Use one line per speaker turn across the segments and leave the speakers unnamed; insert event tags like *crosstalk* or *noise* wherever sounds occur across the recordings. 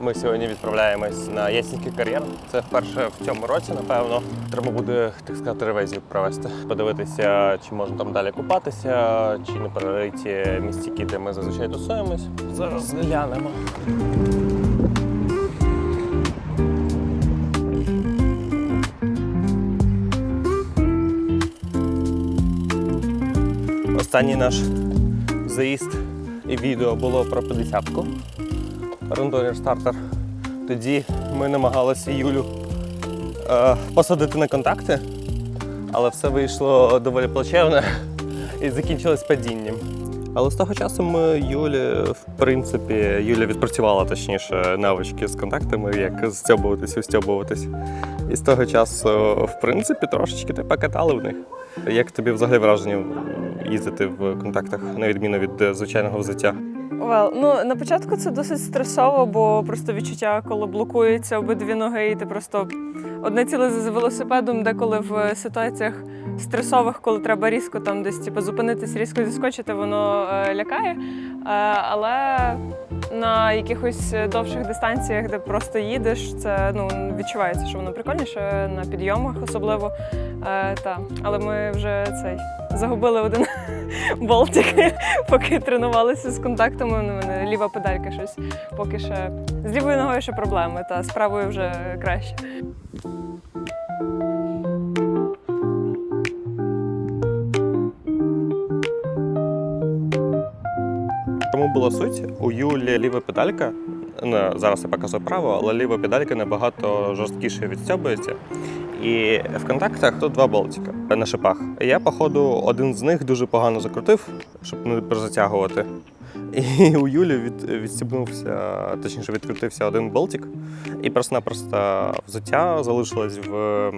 Ми сьогодні відправляємось на Ясінський кар'єр. Це вперше в цьому році, напевно. Треба буде, так сказати, ревізію провести. Подивитися, чи можна там далі купатися, чи не перериті містики, де ми зазвичай тусуємось. Зараз глянемо. Останній наш заїзд і відео було про 50-ку. Рандонір стартер. Тоді ми намагалися Юлю е, посадити на контакти, але все вийшло доволі плачевно і закінчилось падінням. Але з того часу ми Юлі, в принципі, Юля відпрацювала точніше навички з контактами, як зстьобуватись, устьобуватись. І з того часу, в принципі, трошечки ти покатали в них. Як тобі взагалі враження їздити в контактах, на відміну від е, звичайного взуття?
Well, ну на початку це досить стресово, бо просто відчуття, коли блокуються обидві ноги, і ти просто одне ціле з велосипедом, деколи в ситуаціях стресових, коли треба різко там десь типу, зупинитись, різко зіскочити, воно е, лякає. Е, але на якихось довших дистанціях, де просто їдеш, це ну відчувається, що воно прикольніше на підйомах, особливо. Е, та. Але ми вже цей загубили один *laughs* болтик, *laughs* поки тренувалися з контактами. Ну, У мене ліва педалька щось поки ще. З лівою ногою ще проблеми, та з правою вже краще.
Тому була суть. У Юлі ліва педалька. Ну, зараз я показую право, але ліва педалька набагато жорсткіше відстьобується. І в контактах тут два болтика на шипах. Я, походу, один з них дуже погано закрутив, щоб не прозатягувати. І у Юлі від, відстібнувся, точніше, відкрутився один болтик, і просто-напросто взуття залишилось в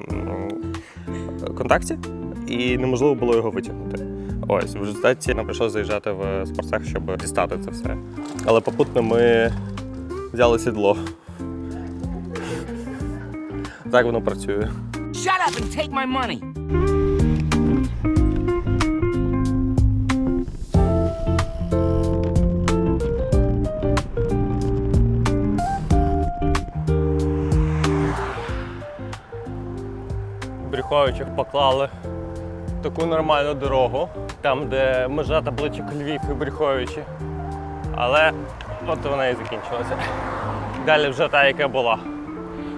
контакті, і неможливо було його витягнути. Ось, в результаті нам прийшлося заїжджати в спортсех, щоб дістати це все. Але попутно ми взяли сідло. Так воно працює.
Shut up and take my money.
Брюховичах поклали таку нормальну дорогу, там, де межа табличок Львів і Брюховичі. Але от вона і закінчилася. Далі вже та, яка була.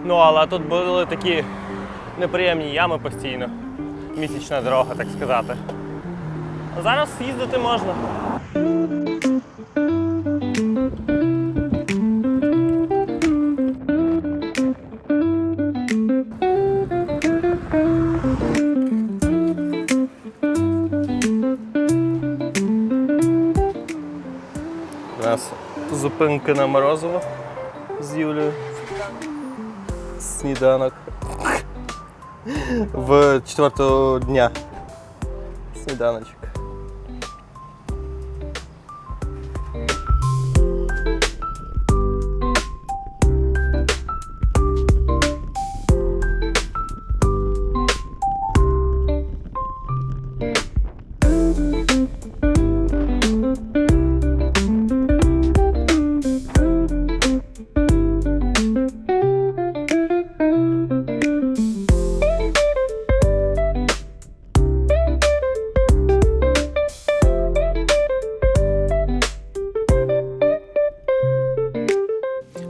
Ну, але тут були такі неприємні ями постійно. Місячна дорога, так сказати. А зараз їздити можна. У нас зупинка на Морозово з Юлею. Сніданок. В четвертого дня. Сніданочок.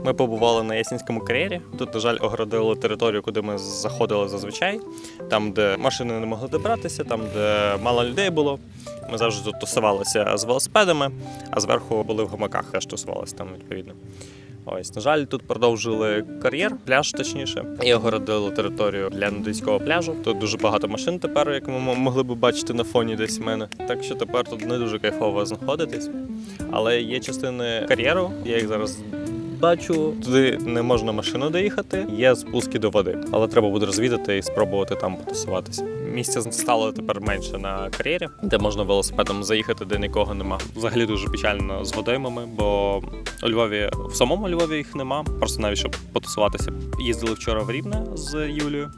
Ми побували на Ясінському кар'єрі. Тут, на жаль, огородили територію, куди ми заходили зазвичай. Там, де машини не могли добратися, там, де мало людей було. Ми завжди тут тусувалися з велосипедами, а зверху були в гамаках, теж тусувалися там відповідно. Ось, на жаль, тут продовжили кар'єр, пляж точніше, і огородили територію для нудиського пляжу. Тут дуже багато машин тепер, як ми могли б бачити на фоні десь в мене. Так що тепер тут не дуже кайфово знаходитись. Але є частини кар'єру, я їх зараз бачу. Туди не можна машину доїхати, є спуски до води, але треба буде розвідати і спробувати там потусуватися. Місця стало тепер менше на кар'єрі, де можна велосипедом заїхати, де нікого нема. Взагалі дуже печально з водоймами, бо у Львові в самому Львові їх нема. Просто навіть щоб потусуватися. Їздили вчора в Рівне з Юлією.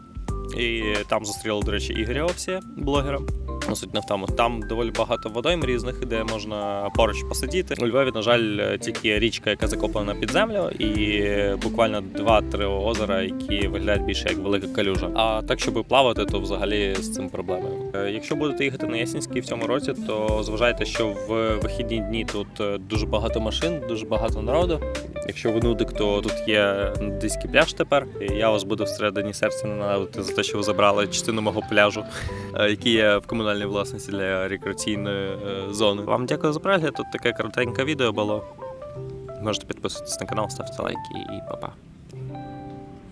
І там зустріли, до речі, Ігоря Овсія, блогера. Суть не в тому. Там доволі багато водойм різних, де можна поруч посидіти. У Львові, на жаль, тільки річка, яка закоплена під землю, і буквально два-три озера, які виглядають більше як велика калюжа. А так, щоб плавати, то взагалі з цим проблеми. Е, Якщо будете їхати на Ясінський в цьому році, то зважайте, що в вихідні дні тут е, дуже багато машин, дуже багато народу. Якщо ви нудик, то тут є нудиський пляж тепер. Я вас буду всередині серця ненавидити за те, що ви забрали частину мого пляжу, е, який є в комунальній власності для рекреаційної е, зони. Вам дякую за перегляд. Тут таке коротеньке відео було. Можете підписуватись на канал, ставте лайки і па-па.